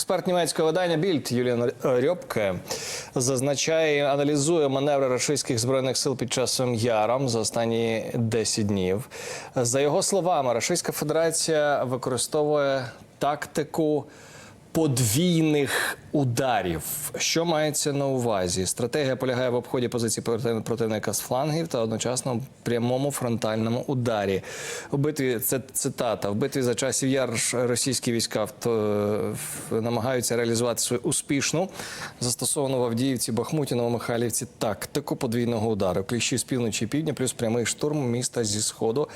Експерт німецького видання Більд Юліан Рьопке зазначає, аналізує маневри російських збройних сил під часом Яром за останні 10 днів. За його словами, Російська Федерація використовує тактику подвійних ударів. Що мається на увазі? Стратегія полягає в обході позицій проти- противника з флангів та одночасно прямому фронтальному ударі. У битві це цитата. В битві за часів яр російські війська в- намагаються реалізувати свою успішну застосовану в Авдіївці, Бахмуті, Новомихайлівці тактику подвійного удару. Кліщі з півночі і півдня, плюс прямий штурм міста зі сходу.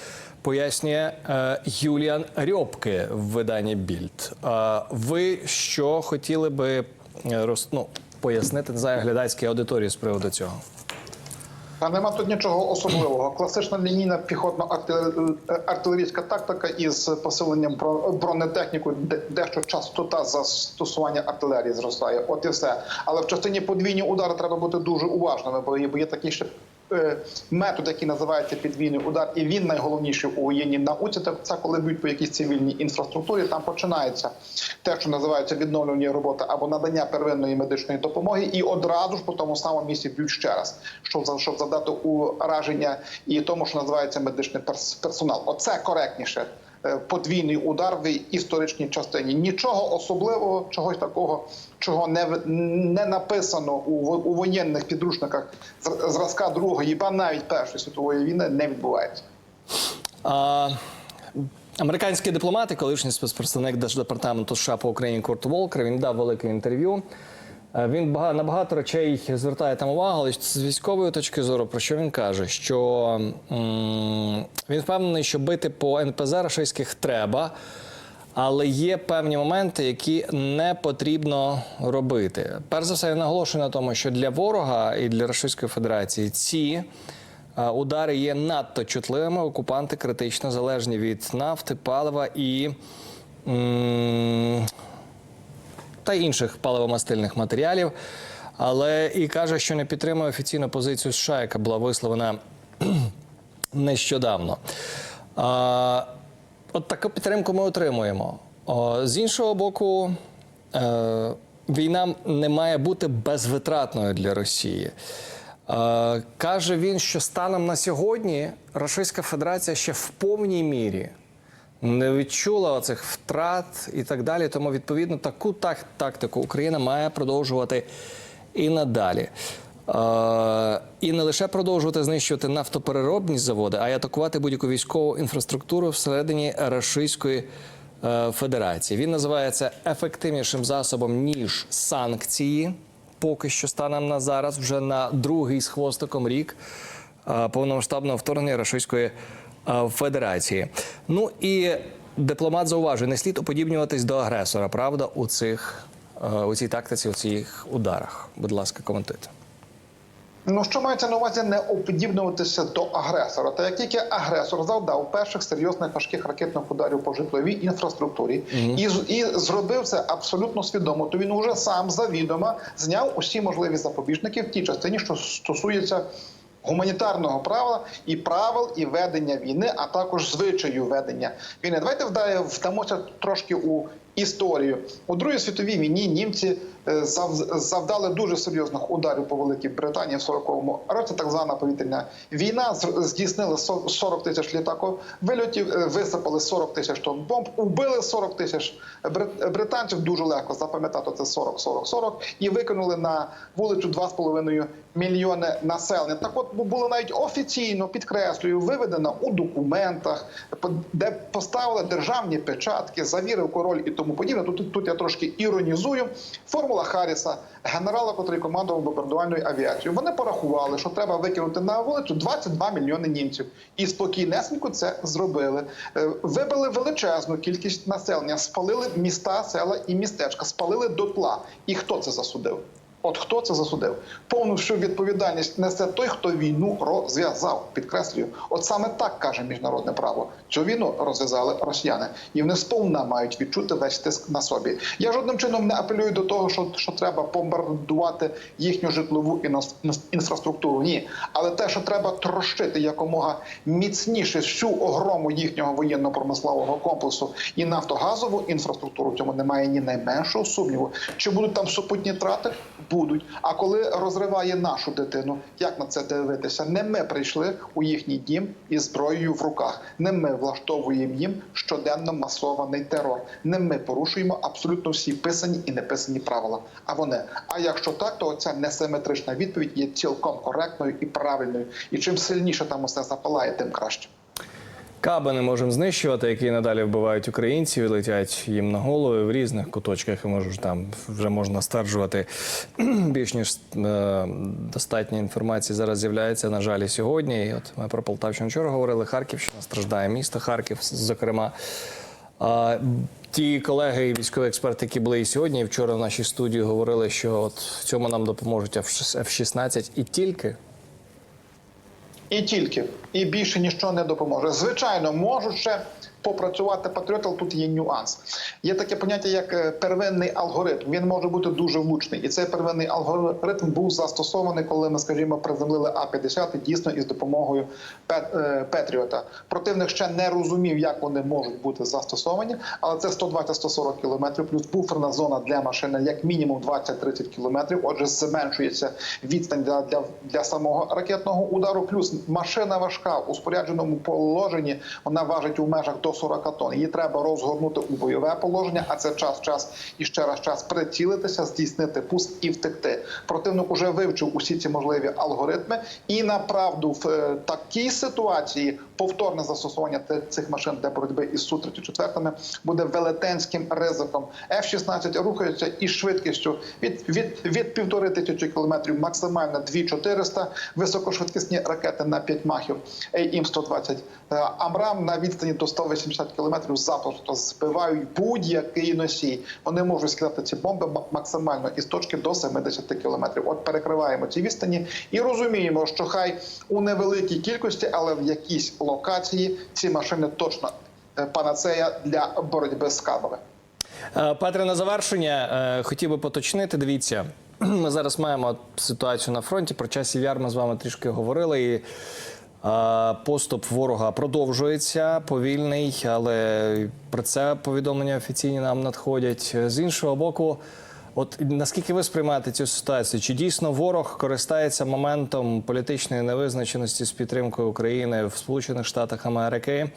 Пояснює е, Юліан Рьопке в виданні Більд. Е, ви що хотіли би ну, пояснити заглядацькій аудиторії з приводу цього? А нема тут нічого особливого. Класична лінійна піхотно-артилерійська тактика із посиленням бро- бронетехніку, дещо частота застосування артилерії зростає. От і все. Але в частині подвійні удари треба бути дуже уважними, бо є, такі ще. Е, Метод, який називається підвійний удар, і він найголовніший у воєнній науці. Це- коли б'ють по якійсь цивільній інфраструктурі. Там починається те, що називається відновлення роботи або надання первинної медичної допомоги, і одразу ж по тому самому місці б'ють ще раз, щоб щоб задати ураження і тому, що називається медичний перс- персонал. Оце коректніше. Е, Подвійний удар в історичній частині. Нічого особливого, чогось такого, чого не не написано у, у воєнних підручниках зразка Другої, ба навіть Першої світової війни, не відбувається. А, американський дипломат і колишній спецпредставник Держдепартаменту США по Україні Курт Волкер він дав велике інтерв'ю. Е, Він бага- на багато речей звертає там увагу, але з військової точки зору, про що він каже? Що він впевнений, що бити по НПЗ рашистських треба, але є певні моменти, які не потрібно робити. Перш за все, він наголошує на тому, що для ворога і для Російської Федерації ці е, удари є надто чутливими. Окупанти критично залежні від нафти, палива і. м, та інших паливомастильних матеріалів, але і каже, що не підтримує офіційну позицію США, яка була висловлена нещодавно. А, от таку підтримку ми отримуємо. О, з іншого боку, е, війна не має бути безвитратною для Росії. Е, каже він, що станом на сьогодні Російська Федерація ще в повній мірі не відчула оцих втрат і так далі. Тому, відповідно, таку так, тактику Україна має продовжувати і надалі. Е, і не лише продовжувати знищувати нафтопереробні заводи, а й атакувати будь-яку військову інфраструктуру всередині Російської е, Федерації. Він називається ефективнішим засобом ніж санкції. Поки що станом на зараз, вже на другий з хвостиком рік е, повномасштабного вторгнення Російської е, Федерації. Ну і дипломат зауважує, не слід уподібнюватись до агресора, правда, у цих е, у цій тактиці, у цих ударах. Будь ласка, коментуйте. Ну що мається на увазі не уподібнюватися до агресора? Та як тільки агресор завдав перших серйозних важких ракетних ударів по житловій інфраструктурі і, і зробив це абсолютно свідомо, то він уже сам завідомо зняв усі можливі запобіжники в тій частині, що стосується. Гуманітарного права і правил і ведення війни, а також звичаю ведення війни. Давайте вдає вдамося трошки у історію. У Другій світовій війні німці е, завдали дуже серйозних ударів по Великій Британії в 40-му році. Так звана повітряна війна здійснили со- 40 тисяч літаковильотів, е, висипали 40 тисяч тонн бомб, убили 40 тисяч брит- британців. Дуже легко запам'ятати це 40, 40, 40, і викинули на вулицю 2,5 мільйони населення. Так, от було навіть офіційно підкреслюю, виведено у документах, де поставили державні печатки, завірив король і тому подібне. Тут, тут я трошки іронізую. Формула Харріса, генерала, котрий командував бомбардувальною авіацією. Вони порахували, що треба викинути на вулицю 22 мільйони німців, і спокійнесенько це зробили. Е, Вибили величезну кількість населення, спалили міста, села і містечка, спалили дотла. І хто це засудив? От хто це засудив? Повну всю відповідальність несе той, хто війну розв'язав. Підкреслюю, от саме так каже міжнародне право. Цю війну розв'язали росіяни, і вони сповна мають відчути весь тиск на собі. Я жодним чином не апелюю до того, що, що треба бомбардувати їхню житлову інфра- інфраструктуру. Ні, але те, що треба трощити якомога міцніше всю огрому їхнього воєнно-промислового комплексу і нафтогазову інфраструктуру, в цьому немає ні найменшого сумніву. Чи будуть там супутні трати? Будуть. А коли розриває нашу дитину, як на це дивитися? Не ми прийшли у їхній дім із зброєю в руках. Не ми влаштовуємо їм щоденно масований терор. Не ми порушуємо абсолютно всі писані і неписані правила. А вони. А якщо так, то ця несиметрична відповідь є цілком коректною і правильною. І чим сильніше там усе запалає, тим краще. Каби не можемо знищувати, які надалі вбивають українців, летять їм на голови в різних куточках. І можу там вже можна стверджувати більш ніж е, достатньо інформації зараз з'являється. На жаль, і сьогодні. І от ми про Полтавщину вчора говорили. Харківщина страждає місто Харків, зокрема. А, ті колеги і військові експерти, які були і сьогодні, і вчора в нашій студії говорили, що от в цьому нам допоможуть F-16 і тільки І тільки і більше нічого не допоможе. Звичайно, можуть ще попрацювати патріоти, але тут є нюанс. Є таке поняття, як е, первинний алгоритм. Він може бути дуже влучний, і цей первинний алгоритм був застосований, коли ми, скажімо, приземлили А 50 дійсно із допомогою е, Петріота. Противник ще не розумів, як вони можуть бути застосовані, але це 120-140 кілометрів, плюс буферна зона для машини як мінімум 20-30 кілометрів. Отже, зменшується відстань для, для, для самого ракетного удару. Плюс машина важка у спорядженому положенні. Вона важить у межах до 40 тонн. Її треба розгорнути у бойове положення, а це час, час і ще раз час прицілитися, здійснити пуск і втекти. Противник уже вивчив усі ці можливі алгоритми, і направду в е, такій ситуації повторне застосування цих машин для боротьби із су 34 буде велетенським ризиком. F-16 рухаються із швидкістю від, від, від півтори тисячі кілометрів, максимально 2400, високошвидкісні ракети на 5 махів AIM-120 е, Амрам на відстані до 180 кілометрів запросто збивають будь-який носій. Вони можуть скидати ці бомби максимально із точки до 70 кілометрів. От перекриваємо ці відстані і розуміємо, що хай у невеликій кількості, але в якійсь локації ці машини точно е, панацея для боротьби з кабами. Е, Петре, на завершення е, хотів би поточнити. Дивіться, ми зараз маємо ситуацію на фронті. Про часів яр ми з вами трішки говорили. І поступ ворога продовжується повільний, але про це повідомлення офіційні нам надходять. З іншого боку, от наскільки ви сприймаєте цю ситуацію? Чи дійсно ворог користається моментом політичної невизначеності з підтримкою України в Сполучених Штатах Америки?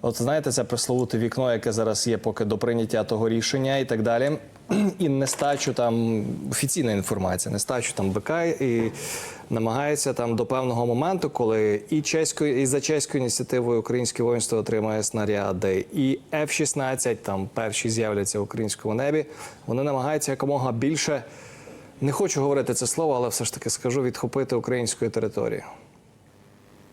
От знаєте, це пресловуте вікно, яке зараз є, поки до прийняття того рішення і так далі. І нестачу там офіційна інформація, нестачу там БК і намагається там до певного моменту, коли і чеською, і за чеською ініціативою українське воїнство отримає снаряди, і F-16 там перші з'являться в українському небі. Вони намагаються якомога більше. Не хочу говорити це слово, але все ж таки скажу відхопити української території.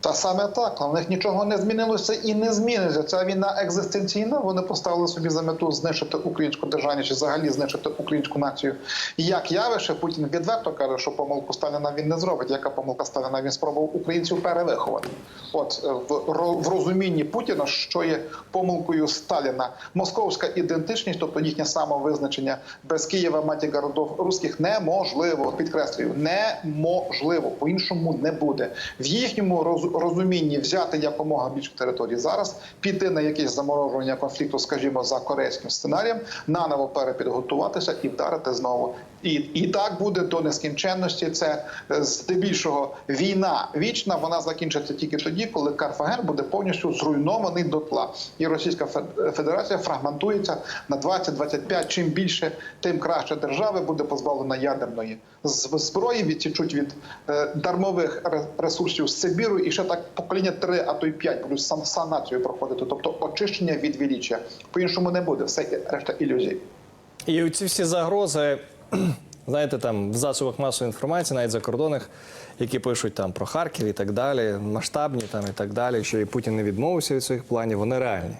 Та саме так, в них нічого не змінилося і не зміниться. Ця війна екзистенційна. Вони поставили собі за мету знищити українську державність чи взагалі знищити українську націю. І як явище, Путін відверто каже, що помилку Сталіна він не зробить. Яка помилка Сталіна він спробував українців перевиховати? От е, в, ро- в розумінні Путіна, що є помилкою Сталіна, московська ідентичність, тобто їхнє самовизначення без Києва, маті городов русських, неможливо. Підкреслюю, неможливо по іншому не буде в їхньому роз- розумінні взяти якомога більше територій зараз, піти на якесь заморожування конфлікту, скажімо, за корейським сценарієм, наново перепідготуватися і вдарити знову. І, і так буде до нескінченності. Це е, здебільшого війна вічна. Вона закінчиться тільки тоді, коли Карфаген буде повністю зруйнований дотла, і Російська Фед- Федерація фрагментується на 20-25. Чим більше, тим краще держави буде позбавлена ядерної зброї. Відсічуть від е, дармових ресурсів з Сибіру, і ще так покоління 3, а то й 5 будуть сам санацію проходити, тобто очищення від величчя. По іншому не буде. Все решта ілюзій. І ці всі загрози, знаєте, там в засобах масової інформації, навіть закордонних, які пишуть там про Харків і так далі, масштабні там і так далі, що і Путін не відмовився від своїх планів, вони реальні.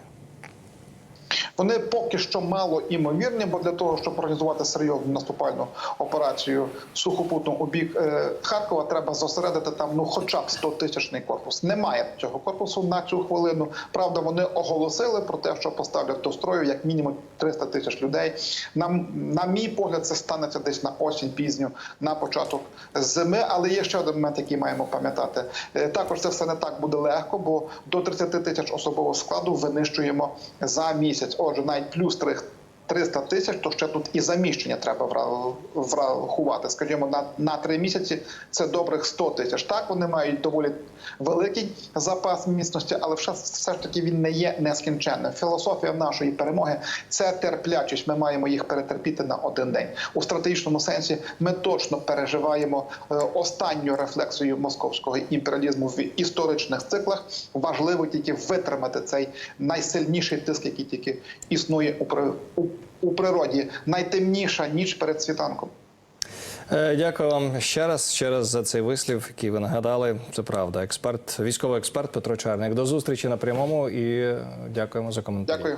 Вони поки що мало імовірні, бо для того, щоб організувати серйозну наступальну операцію сухопутну у бік е, Харкова, треба зосередити там ну, хоча б 100 тисячний корпус. Немає цього корпусу на цю хвилину. Правда, вони оголосили про те, що поставлять до строю як мінімум 300 тисяч людей. На, на мій погляд, це станеться десь на осінь пізню, на початок зими. Але є ще один момент, який маємо пам'ятати. Е, Також це все не так буде легко, бо до 30 тисяч особового складу винищуємо за місяць. Отже, навіть плюс 3 300 тисяч, то ще тут і заміщення треба вра- врахувати. Скажімо, на, на три місяці це добрих 100 тисяч. Так, вони мають доволі великий запас міцності, але все, все ж таки він не є нескінченним. Філософія нашої перемоги це терплячість. Ми маємо їх перетерпіти на один день. У стратегічному сенсі ми точно переживаємо е, останню рефлексію московського імперіалізму в історичних циклах. Важливо тільки витримати цей найсильніший тиск, який тільки існує у, у, природі. Найтемніша ніч перед світанком. Е, Дякую вам ще раз, ще раз за цей вислів, який ви нагадали. Це правда. Експерт, військовий експерт Петро Чарник. До зустрічі на прямому і дякуємо за коментар. Дякую.